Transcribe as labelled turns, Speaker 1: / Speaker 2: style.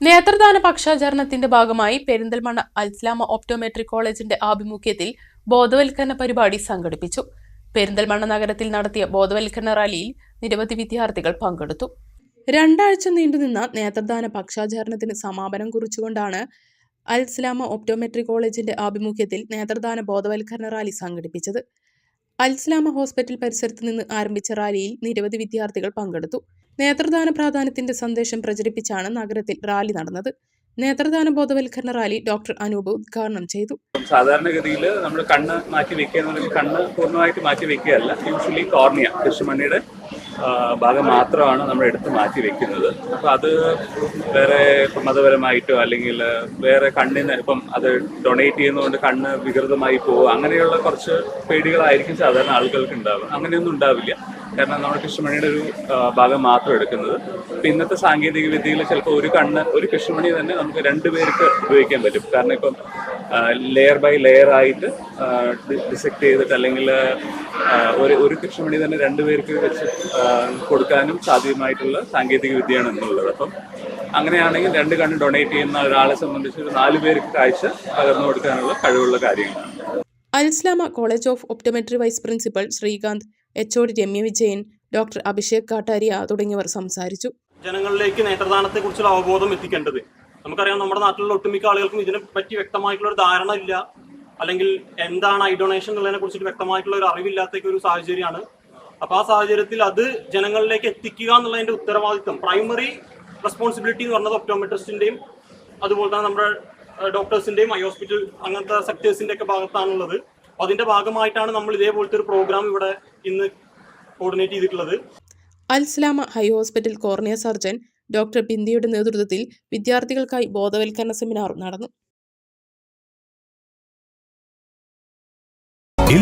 Speaker 1: നേത്രദാന പക്ഷാചരണത്തിന്റെ ഭാഗമായി പെരിന്തൽമണ്ണ അൽസ്ലാമ ഓപ്റ്റോമെട്രിക് കോളേജിന്റെ ആഭിമുഖ്യത്തിൽ ബോധവൽക്കരണ പരിപാടി സംഘടിപ്പിച്ചു. പെരിന്തൽമണ്ണ നഗരത്തിൽ നടത്തിയ ബോധവൽക്കരണ റാലിയിൽ നിരവധി വിദ്യാർത്ഥികൾ പങ്കെടുത്തു. രണ്ടാഴ്ച നീണ്ടുനിന്ന നേത്രദാന പക്ഷാചരണത്തിന് സമാപനം കുറിച്ചുകൊണ്ടാണ് അൽസ്ലാമ ഓപ്റ്റോമെട്രിക് കോളേജിന്റെ ആഭിമുഖ്യത്തിൽ നേത്രദാന ബോധവൽക്കരണ റാലി സംഘടിപ്പിച്ചത്. അൽസ്ലാമ ഹോസ്പിറ്റൽ പരിസരത്ത് നിന്ന് ആരംഭിച്ച റാലിയിൽ നിരവധി വിദ്യാർത്ഥികൾ പങ്കെടുത്തു. നേത്രദാന പ്രാധാന്യത്തിന്റെ സന്ദേശം പ്രചരിപ്പിച്ചാണ് നഗരത്തിൽ റാലി നടന്നത്. നേത്രദാന ബോധവൽക്കരണ റാലി ഡോക്ടർ അനൂപ് ഉദ്ഘാടനം ചെയ്തു.
Speaker 2: സാധാരണഗതിയിൽ നമ്മൾ കണ്ണ് മാറ്റി വെക്കുക കണ്ണ് പൂർണമായിട്ട് മാറ്റി വെക്കുകയല്ല. യൂഷ്വലി കോർണിയ കൃഷ്ണമണിയുടെ ആ, ഭാഗം മാത്രമാണ് നമ്മൾ എടുത്ത് മാറ്റി വെക്കുന്നത്. അപ്പോൾ അത് വേറെ ഇപ്പം മതപരമായിട്ടോ അല്ലെങ്കിൽ വേറെ കണ്ണിന് ഇപ്പം അത് ഡൊണേറ്റ് ചെയ്യുന്നതുകൊണ്ട് കണ്ണ് വികൃതമായി പോകും അങ്ങനെയുള്ള കുറച്ച് പേടികളായിരിക്കും സാധാരണ ആളുകൾക്ക് ഉണ്ടാവുക അങ്ങനെയൊന്നും ഉണ്ടാവില്ല. കാരണം നമ്മൾ കൃഷ്ണമണിയുടെ ഒരു ഭാഗം മാത്രം എടുക്കുന്നത്. ഇപ്പം ഇന്നത്തെ സാങ്കേതിക വിദ്യയിൽ ചിലപ്പോൾ ഒരു കണ്ണ് ഒരു കൃഷ്ണമണി തന്നെ നമുക്ക് രണ്ട് പേർക്ക് ഉപയോഗിക്കാൻ പറ്റും. കാരണം ഇപ്പം ലെയർ ബൈ ലെയർ ആയിട്ട് ഡിസെക്ട് ചെയ്തിട്ട് അല്ലെങ്കിൽ ഒരു ഒരു കൃഷിമണി തന്നെ രണ്ടുപേർക്ക് വെച്ച് കൊടുക്കാനും സാധ്യമായിട്ടുള്ള സാങ്കേതിക വിദ്യയാണ് എന്നുള്ളത് അപ്പം അങ്ങനെയാണെങ്കിൽ രണ്ട് കണ്ണ് ഡൊണേറ്റ് ചെയ്യുന്ന ഒരാളെ സംബന്ധിച്ച് ഒരു നാല് പേർക്ക് കാഴ്ച പകർന്നു കൊടുക്കാനുള്ള കഴിവുള്ള കാര്യങ്ങളാണ്.
Speaker 1: Alsalama college of optometry vice principal Srikanth H O D Ramya Vijayan doctor Abhishek Kataria തുടങ്ങിയവർ സംസാരിച്ചു.
Speaker 3: ജനങ്ങളിലേക്ക് നേത്രദാനത്തെ കുറിച്ചുള്ള അവബോധം എത്തിക്കേണ്ടത്. നമുക്കറിയാം നമ്മുടെ നാട്ടിലുള്ള ഒട്ടുമിക്ക ആളുകൾക്കും ഇതിനെ പറ്റി വ്യക്തമായിട്ടുള്ള ഒരു ധാരണ ഇല്ല അല്ലെങ്കിൽ എന്താണ് ഐ ഡൊണേഷൻ എന്നുള്ളതിനെ കുറിച്ചിട്ട് വ്യക്തമായിട്ടുള്ള ഒരു അറിവില്ലാത്ത ഒരു സാഹചര്യമാണ്. അപ്പൊ ആ സാഹചര്യത്തിൽ അത് ജനങ്ങളിലേക്ക് എത്തിക്കുക എന്നുള്ളതിന്റെ ഉത്തരവാദിത്വം പ്രൈമറി റെസ്പോൺസിബിലിറ്റി എന്ന് പറഞ്ഞത് ഒപ്റ്റോമെട്രിസ്റ്റിന്റെയും അതുപോലെ തന്നെ നമ്മുടെ ഡോക്ടേഴ്സിന്റെയും ഐ ഹോസ്പിറ്റൽ അങ്ങനത്തെ സെക്ടേഴ്സിന്റെ ഒക്കെ ഭാഗത്താണുള്ളത്. അപ്പൊ അതിന്റെ ഭാഗമായിട്ടാണ് നമ്മൾ ഇതേപോലത്തെ ഒരു പ്രോഗ്രാം ഇവിടെ ഇന്ന് കോർഡിനേറ്റ് ചെയ്തിട്ടുള്ളത്.
Speaker 1: Alsalama high hospital cornea surgeon doctor ബിന്ദിയുടെ നേതൃത്വത്തിൽ വിദ്യാർത്ഥികൾക്കായി ബോധവൽക്കരണ സെമിനാർ നടന്നു.